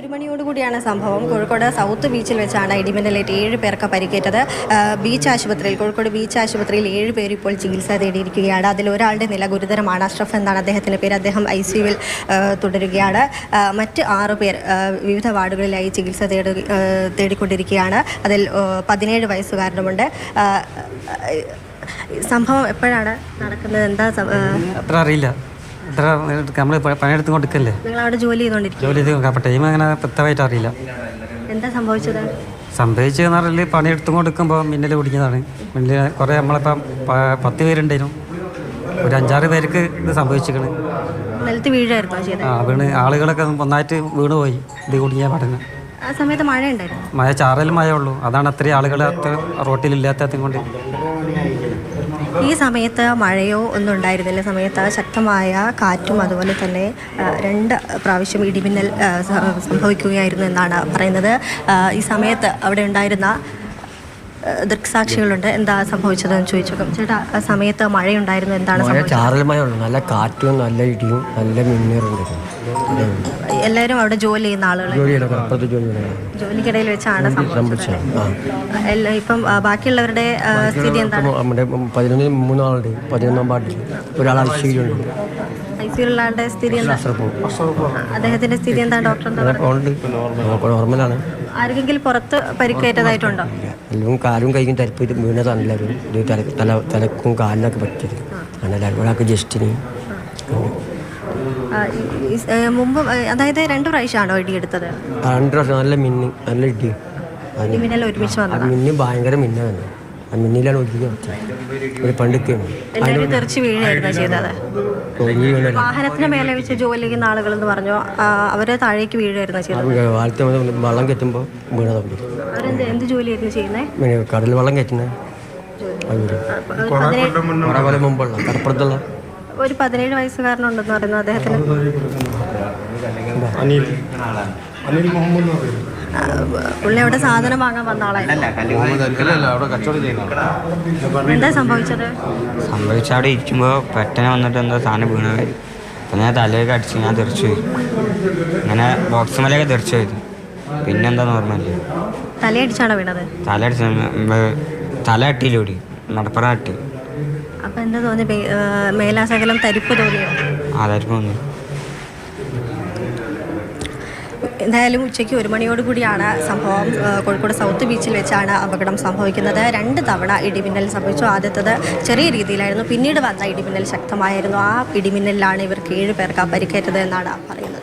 ഒരു മണിയോടുകൂടിയാണ് സംഭവം. കോഴിക്കോട് സൗത്ത് ബീച്ചിൽ വെച്ചാണ് ഇടിമിന്നലേറ്റ് ഏഴ് പേർക്ക് പരിക്കേറ്റത്. ബീച്ച് ആശുപത്രിയിൽ കോഴിക്കോട് ബീച്ച് ആശുപത്രിയിൽ ഏഴ് പേർ ഇപ്പോൾ ചികിത്സ തേടിയിരിക്കുകയാണ്. അതിൽ ഒരാളുടെ നില ഗുരുതരമാണ്. അഷ്റഫ് എന്നാണ് അദ്ദേഹത്തിന്റെ പേര്. അദ്ദേഹം ഐ സിയുവിൽ തുടരുകയാണ്. മറ്റ് ആറ് പേർ വിവിധ വാർഡുകളിലായി ചികിത്സ തേടു തേടിക്കൊണ്ടിരിക്കുകയാണ്. അതിൽ പതിനേഴ് വയസ്സുകാരനുമുണ്ട്. സംഭവം എപ്പോഴാണ് നടക്കുന്നത്? എന്താ അറിയില്ല. നമ്മൾ പണിയെടുത്ത് കൊടുക്കല്ലേ നിങ്ങൾ അവിടെ ജോലി ചെയ്തുകൊണ്ടിരിക്കും ജോലി ചെയ്ത് അപ്പം ടൈം അങ്ങനെ വ്യക്തമായിട്ട് അറിയില്ല. എന്താ സംഭവിച്ചത്? സംഭവിച്ചതെന്ന് പറഞ്ഞാൽ പണിയെടുത്ത് കൊടുക്കുമ്പോൾ മിന്നൽ പിടിക്കുന്നതാണ്. മിന്നൽ കുറേ നമ്മളിപ്പം പത്ത് പേരുണ്ടായിരുന്നു. ഒരു അഞ്ചാറ് പേർക്ക് ഇത് സംഭവിച്ചിരിക്കണ്. നിലത്ത് വീഴായിരുന്നോ ആ വീണ് ആളുകളൊക്കെ ഒന്നായിട്ട് വീണ് പോയി ഇത് കുടുങ്ങിയ പഠനം ആ സമയത്ത് മഴ ഉണ്ടായിരുന്നു മഴ ചാറൽ മഴ ഉള്ളൂ. അതാണ് അത്രയും ആളുകൾ റോട്ടിലില്ലാത്തതും കൊണ്ട്. ഈ സമയത്ത് മഴയോ ഒന്നും ഉണ്ടായിരുന്നില്ല. സമയത്ത് ശക്തമായ കാറ്റും അതുപോലെ തന്നെ രണ്ട് പ്രാവശ്യം ഇടിമിന്നൽ സംഭവിക്കുകയായിരുന്നു എന്നാണ് പറയുന്നത്. ഈ സമയത്ത് അവിടെ ഉണ്ടായിരുന്ന ദൃക്സാക്ഷികളുണ്ട്. എന്താ സംഭവിച്ചതെന്ന് ചോദിച്ചു ചേട്ടാ ആ സമയത്ത് മഴയുണ്ടായിരുന്നു. എന്താണ് മഴ സംഭവിച്ചത്? ചാറൽ മഴ ഉള്ളു നല്ല കാറ്റും നല്ല ഇടിയും നല്ല മിന്നറുണ്ട് എല്ലാവരും അവിടെ ജോലി ചെയ്യുന്ന ആളുകൾ ജോലിയുടെ അപ്പുറത്ത്. ജോലിക്കിടയിൽ വെച്ചാണ് സംഭവിച്ചത്. സംഭവിച്ചത് ആ. എല്ലാ ഇപ്പം ആ, ബാക്കിയുള്ളവരുടെ ആ, സ്ഥിതി എന്താണ്? നമ്മുടെ പതിനൊന്നിന് മൂന്നാളുണ്ട്. പതിനൊന്നാം പാട്ടിൽ ഒരാൾ ഐശ്വര്യമുണ്ട് ആളുടെ സ്ഥിതി എന്താ? അദ്ദേഹത്തിന്റെ സ്ഥിതി എന്താ? ഡോക്ടർ നോർമലാണ് ആർക്കെങ്കിലും പുറത്ത് പരിക്കേറ്റതായിട്ടുണ്ടോ? എല്ലാം കാലും കൈക്കും തരിപ്പ് വീണതാണ് എല്ലാവരും ഇത് തല തല തലക്കും കാലിനൊക്കെ പറ്റിയത്. അങ്ങനെ ഒരാൾക്ക് ജസ്റ്റിന്. മുമ്പ് അതായത് രണ്ടു പ്രാവശ്യമാണോ ഇടിയെടുത്തത് രണ്ട് പ്രാവശ്യം നല്ല മിന്നി നല്ല ഇടി. മിന്നൽ ഒരുമിച്ച് വന്നു വന്നത്? ഭയങ്കര മിന്നാണ് ആ മിന്നിലാണ് ഒതുങ്ങി വീണല്ല വാഹനത്തിന് മേലെ വെച്ച് ജോലി ചെയ്യുന്ന ആളുകൾ എന്ന് പറഞ്ഞു അവർ താഴേക്ക് വീഴുകയായിരുന്നു ചെയ്തത്. വെള്ളം കെറ്റുമ്പോൾ വീണതാണ് അവരെന്ത് എന്ത് ജോലിയായിരുന്നു ചെയ്യുന്നത് കടൽ വള്ളം കയറ്റുന്നത് കുറെ കൊല്ലം മുമ്പുള്ള കടപ്പുറത്തുള്ള. ഒരു പതിനേഴ് വയസ്സുകാരനുണ്ടെന്ന് പറയുന്നു അദ്ദേഹത്തിന്. അനിൽ. അനിൽ മുഹമ്മദ് പുള്ളി അവിടെ സാധനം വാങ്ങാൻ വന്ന ആളായിരുന്നു എന്താ സംഭവിച്ചത്? സംഭവിച്ച അവിടെ ഇരിക്കുമ്പോൾ പെട്ടെന്ന് വന്നിട്ട് എന്താ സാധനം വീണ് പോയി. അപ്പം ഞാൻ തലയൊക്കെ അടിച്ച് ഞാൻ തെറിച്ചു പോയി. അങ്ങനെ ബോക്സ് മലയൊക്കെ തെറിച്ചു പോയത് പിന്നെന്താ നോർമൽ തലയടിച്ചാണോ വീണത്? തല അടിച്ച തല അട്ടിയിലൂടി നടപ്പറ അട്ടി. അപ്പൊ എന്താ തോന്നി ആ, മേലാസകലം തരിപ്പ് തോന്നിയോ? അതായിരിക്കും തോന്നി. എന്തായാലും ഉച്ചയ്ക്ക് ഒരു മണിയോട് കൂടിയാണ് സംഭവം കോഴിക്കോട് സൗത്ത് ബീച്ചിൽ വെച്ചാണ് അപകടം സംഭവിക്കുന്നത്. രണ്ട് തവണ ഇടിമിന്നൽ സംഭവിച്ചു. ആദ്യത്തത് ചെറിയ രീതിയിലായിരുന്നു. പിന്നീട് വന്ന ഇടിമിന്നൽ ശക്തമായിരുന്നു. ആ ഇടിമിന്നലിലാണ് ഇവർക്ക് ഏഴ് പേർക്ക് പരിക്കേറ്റത് എന്നാണ് പറയുന്നത്.